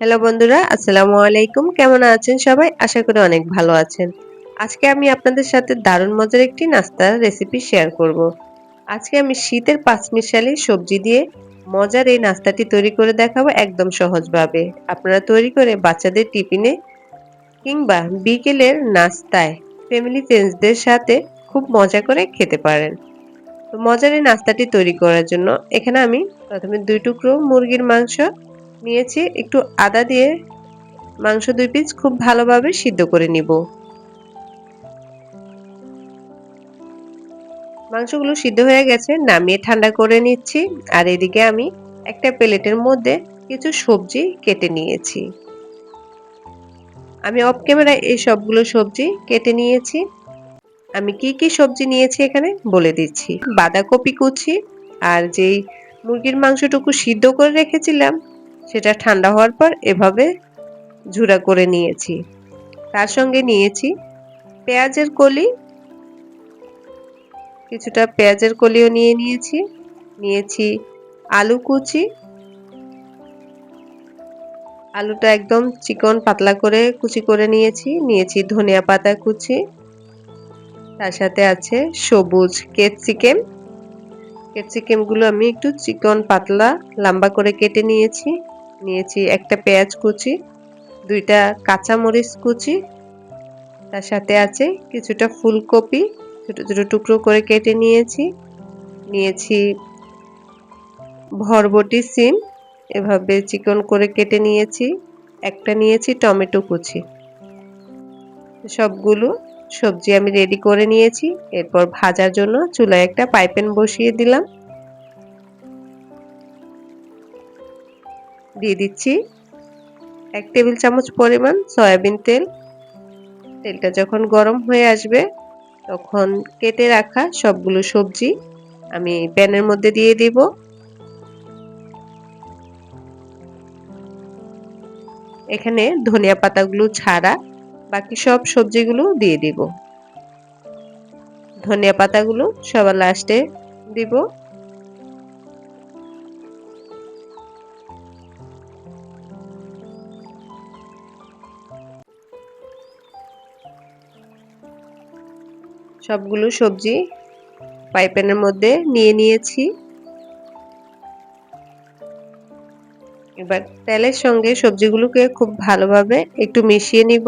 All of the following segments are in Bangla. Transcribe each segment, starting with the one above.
হ্যালো বন্ধুরা, আসসালামু আলাইকুম। কেমন আছেন সবাই? আশা করি অনেক ভালো আছেন। আজকে আমি আপনাদের সাথে দারুণ মজার একটি নাস্তার রেসিপি শেয়ার করব। আজকে আমি শীতের পাঁচমিশালি সবজি দিয়ে মজার এই নাস্তাটি তৈরি করে দেখাবো একদম সহজভাবে। আপনারা তৈরি করে বাচ্চাদের টিফিনে কিংবা বিকেলের নাস্তায় ফ্যামিলি ফ্রেন্ডসদের সাথে খুব মজা করে খেতে পারেন। তো মজার এই নাস্তাটি তৈরি করার জন্য এখানে আমি প্রথমে দুই টুকরো মুরগির মাংস নিয়েছি, একটু আদা দিয়ে মাংস দুই পিস খুব ভালোভাবে সিদ্ধ করে নিব। মাংসগুলো সিদ্ধ হয়ে গেছে, নামিয়ে ঠান্ডা করে নিচ্ছি, আর এদিকে আমি একটা প্লেটের মধ্যে কিছু সবজি কেটে নিয়েছি। আমি অফ ক্যামেরায় এই সবগুলো সবজি কেটে নিয়েছি। আমি কি কি সবজি নিয়েছি এখানে বলে দিচ্ছি। বাঁধাকপি কুচি আর যেই মুরগির মাংসটুকু সিদ্ধ করে রেখেছিলাম সেটা ঠান্ডা হওয়ার পর এভাবে ঝুরা করে নিয়েছি। তার সঙ্গে নিয়েছি পেঁয়াজের কলি। কিছুটা পেঁয়াজের কলিও নিয়ে নিয়েছি। নিয়েছি আলু কুচি। আলুটা একদম চিকন পাতলা করে কুচি করে নিয়েছি। নিয়েছি ধনিয়া পাতা কুচি। তার সাথে আছে সবুজ ক্যাপসিকেম। ক্যাপসিকামগুলো আমি একটু চিকন পাতলা লম্বা করে কেটে নিয়েছি। নিয়েছি একটা পেঁয়াজ কুচি, দুইটা কাঁচা মরিচ কুচি, তার সাথে আছে কিছুটা ফুলকপি ছোটো ছোটো টুকরো করে কেটে নিয়েছি। নিয়েছি ভরবটি সিম, এভাবে চিকন করে কেটে নিয়েছি। একটা নিয়েছি টমেটো কুচি। সবগুলো সবজি আমি রেডি করে নিয়েছি। এরপর ভাজার জন্য চুলায় একটা পাইপেন বসিয়ে দিলাম। দিয়ে দিচ্ছি। এক টেবিল চামচ পরিমাণ সয়াবিন তেল। তেলটা যখন গরম হয়ে আসবে, তখন কেটে রাখা সবগুলো সবজি আমি প্যানের মধ্যে দিয়ে দিব। এখানে ধনিয়া পাতাগুলো ছাড়া বাকি সব সবজিগুলো দিয়ে দিব। ধনিয়া পাতাগুলো সবার লাস্টে দিব। সবগুলো সবজি পাইপ্যানের মধ্যে নিয়ে নিয়েছি। এবার তেলের সঙ্গে সবজিগুলোকে খুব ভালোভাবে একটু মিশিয়ে নিব।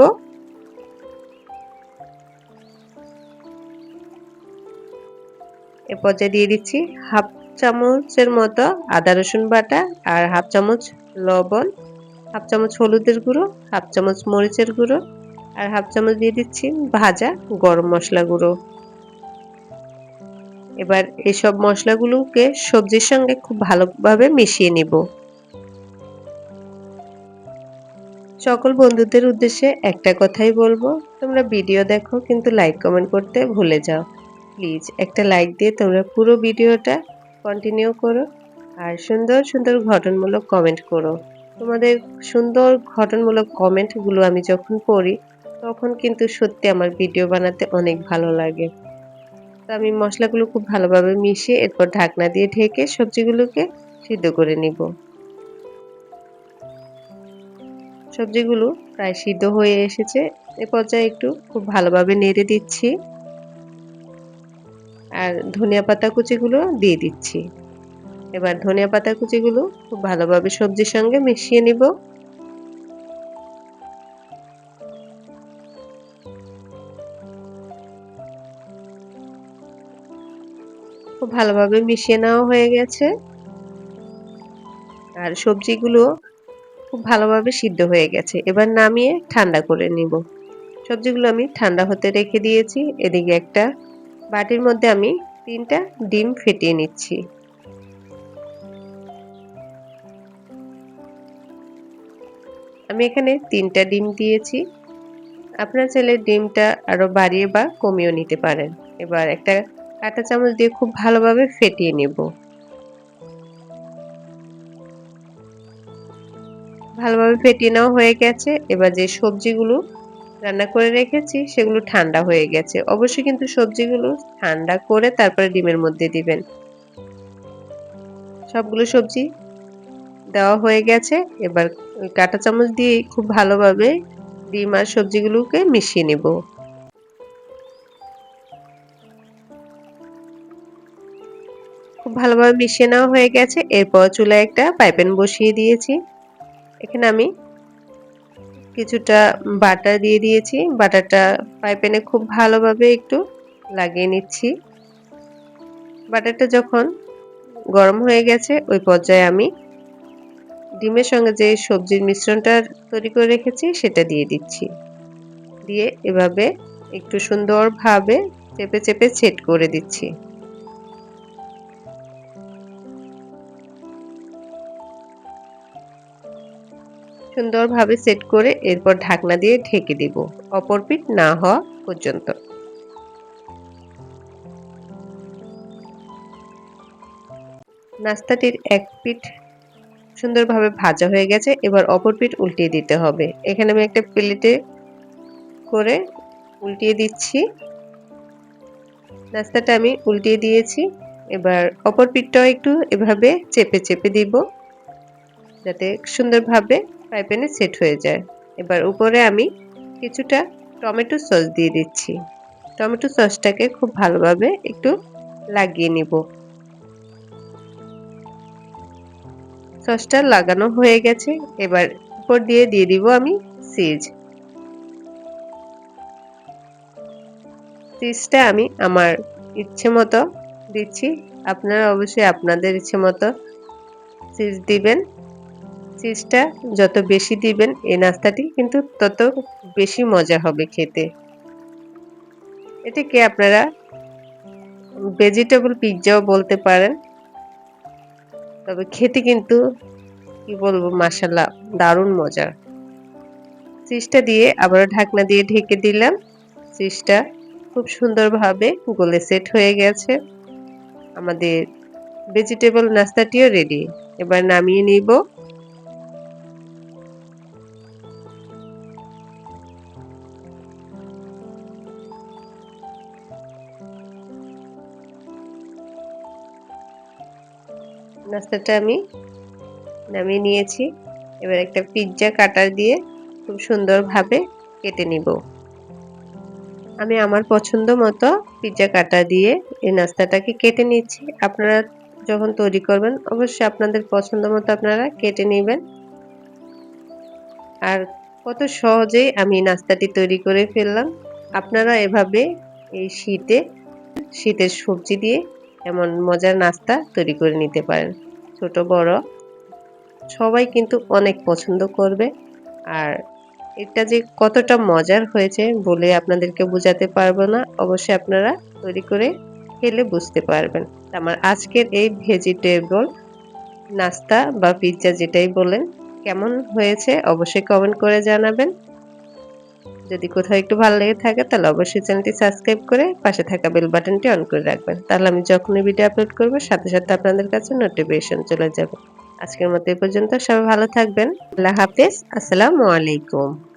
এ পর্যায়ে দিয়ে দিচ্ছি হাফ চামচের মতো আদা রসুন বাটা আর হাফ চামচ লবণ, হাফ চামচ হলুদের গুঁড়ো, হাফ চামচ মরিচের গুঁড়ো। আর হাফ চামচ দিয়ে দিচ্ছি ভাজা গরম মশলা গুঁড়ো। এবার এসব মশলাগুলোকে সবজির সঙ্গে খুব ভালোভাবে মিশিয়ে নিব। সকল বন্ধুদের উদ্দেশ্যে একটা কথাই বলব, তোমরা ভিডিও দেখো কিন্তু লাইক কমেন্ট করতে ভুলে যাও। প্লিজ একটা লাইক দিয়ে তোমরা পুরো ভিডিওটা কন্টিনিউ করো আর সুন্দর সুন্দর ঘটনমূলক কমেন্ট করো। তোমাদের সুন্দর ঘটনমূলক কমেন্টগুলো আমি যখন পড়ি তখন কিন্তু সত্যি আমার ভিডিও বানাতে অনেক ভালো লাগে। তো আমি মশলাগুলো খুব ভালোভাবে মিশিয়ে এরপর ঢাকনা দিয়ে ঢেকে সবজিগুলোকে সিদ্ধ করে নিব। সবজিগুলো প্রায় সিদ্ধ হয়ে এসেছে। এ পর্যায়ে একটু খুব ভালোভাবে নেড়ে দিচ্ছি। আর ধনিয়া পাতা কুচিগুলো দিয়ে দিচ্ছি। এবার ধনিয়া পাতা কুচিগুলো খুব ভালোভাবে সবজির সঙ্গে মিশিয়ে নিব। খুব ভালোভাবে মিশিয়ে নেওয়া হয়ে গেছে। আর সবজিগুলো খুব ভালোভাবে সিদ্ধ হয়ে গেছে। এবার নামিয়ে ঠান্ডা করে নিব। সবজিগুলো আমি ঠান্ডা হতে রেখে দিয়েছি। এদিকে একটা বাটির মধ্যে আমি তিনটা ডিম ফেটিয়ে নিচ্ছি। আমি এখানে তিনটা ডিম দিয়েছি। আপনার চাইলে ডিমটা আরও বাড়িয়ে বা কমিয়েও নিতে পারেন। এবার একটা কাঁটা চামচ দিয়ে খুব ভালোভাবে ফেটিয়ে নেব। ভালোভাবে ফেটিয়ে নেওয়া হয়ে গেছে। এবার যে সবজিগুলো রান্না করে রেখেছি, সেগুলো ঠান্ডা হয়ে গেছে। অবশ্যই কিন্তু সবজিগুলো ঠান্ডা করে তারপরে ডিমের মধ্যে দিবেন। সবগুলো সবজি দেওয়া হয়ে গেছে। এবার কাঁটা চামচ দিয়ে খুব ভালোভাবে ডিম আর সবজিগুলোকে মিশিয়ে নেব। খুব ভালোভাবে মিশিয়ে নেওয়া হয়ে গেছে। এরপর চুলায় একটা পাইপেন বসিয়ে দিয়েছি। এখানে আমি কিছুটা বাটার দিয়ে দিয়েছি। বাটারটা পাইপেনে খুব ভালোভাবে একটু লাগিয়ে নিচ্ছি। বাটারটা যখন গরম হয়ে গেছে, ওই পর্যায়ে আমি ডিমের সঙ্গে যে সবজির মিশ্রণটা তৈরি করে রেখেছি, সেটা দিয়ে দিচ্ছি। দিয়ে এভাবে একটু সুন্দরভাবে চেপে চেপে সেট করে দিচ্ছি। সুন্দরভাবে সেট করে এরপর ঢাকনা দিয়ে ঢেকে দিব, অপর পিঠ না হওয়া পর্যন্ত। নাস্তাটির এক পিঠ সুন্দরভাবে ভাজা হয়ে গেছে, এবার অপর পিঠ উল্টিয়ে দিতে হবে। এখানে আমি একটা প্লেটে করে উল্টিয়ে দিচ্ছি। নাস্তাটা আমি উল্টিয়ে দিয়েছি। এবার অপর পিঠটাও একটু এভাবে চেপে চেপে দিব, যাতে সুন্দরভাবে ফ্রাই সেট হয়ে যায়। এবার উপরে আমি কিছুটা টমেটো সস দিয়ে দিচ্ছি। টমেটো সসটাকে খুব ভালোভাবে একটু লাগিয়ে নিব। সসটা লাগানো হয়ে গেছে। এবার উপর দিয়ে দিয়ে দিব আমি সিজ। চিজটা আমি আমার ইচ্ছে মতো দিচ্ছি। আপনারা অবশ্যই আপনাদের ইচ্ছে মতো চিজ দিবেন। চিজটা যত বেশি দিবেন এই নাস্তাটি কিন্তু তত বেশি মজা হবে খেতে। এটাকে আপনারা ভেজিটেবল পিৎজাও বলতে পারেন। তবে খেতে কিন্তু, কি বলব মাসাল্লাহ দারুণ মজার চিজটা দিয়ে আবারও ঢাকনা দিয়ে ঢেকে দিলাম। চিজটা খুব সুন্দরভাবে গোলে সেট হয়ে গেছে। আমাদের ভেজিটেবল নাস্তাটিও রেডি এবার নামিয়ে নিব। নাস্তাটা আমি নামিয়ে নিয়েছি। এবার একটা পিৎজা কাটার দিয়ে খুব সুন্দরভাবে কেটে নিব। আমি আমার পছন্দ মতো পিৎজা কাটা দিয়ে এই নাস্তাটাকে কেটে নিচ্ছি। আপনারা যখন তৈরি করবেন, অবশ্যই আপনাদের পছন্দ মতো আপনারা কেটে নেবেন। আর কত সহজেই আমি নাস্তাটি তৈরি করে ফেললাম। আপনারা এভাবে এই শীতে, শীতের সবজি দিয়ে এমন মজার নাস্তা তৈরি করে নিতে পারেন। ছোট, বড়। সবাই কিন্তু অনেক পছন্দ করবে। আর এটা যে কতটা মজার হয়েছে বলে আপনাদেরকে বোঝাতে পারব না, অবশ্যই আপনারা তৈরি করে খেলে বুঝতে পারবেন। আমার আজকের এই ভেজিটেবল নাস্তা বা পিৎজা যেটাই বলেন, কেমন হয়েছে অবশ্যই কমেন্ট করে জানাবেন। যদি কোথাও একটু ভালো লেগে থাকে, তাহলে অবশ্যই চ্যানেলটি সাবস্ক্রাইব করে পাশে থাকা বেল বাটনটি অন করে রাখবেন। তাহলে আমি যখনই ভিডিও আপলোড করব, সাথে সাথে আপনাদের কাছে নোটিফিকেশন চলে যাবে। আজকের মতো এই পর্যন্ত সবাই ভালো থাকবেন। আল্লাহ হাফেজ। আসসালামু আলাইকুম।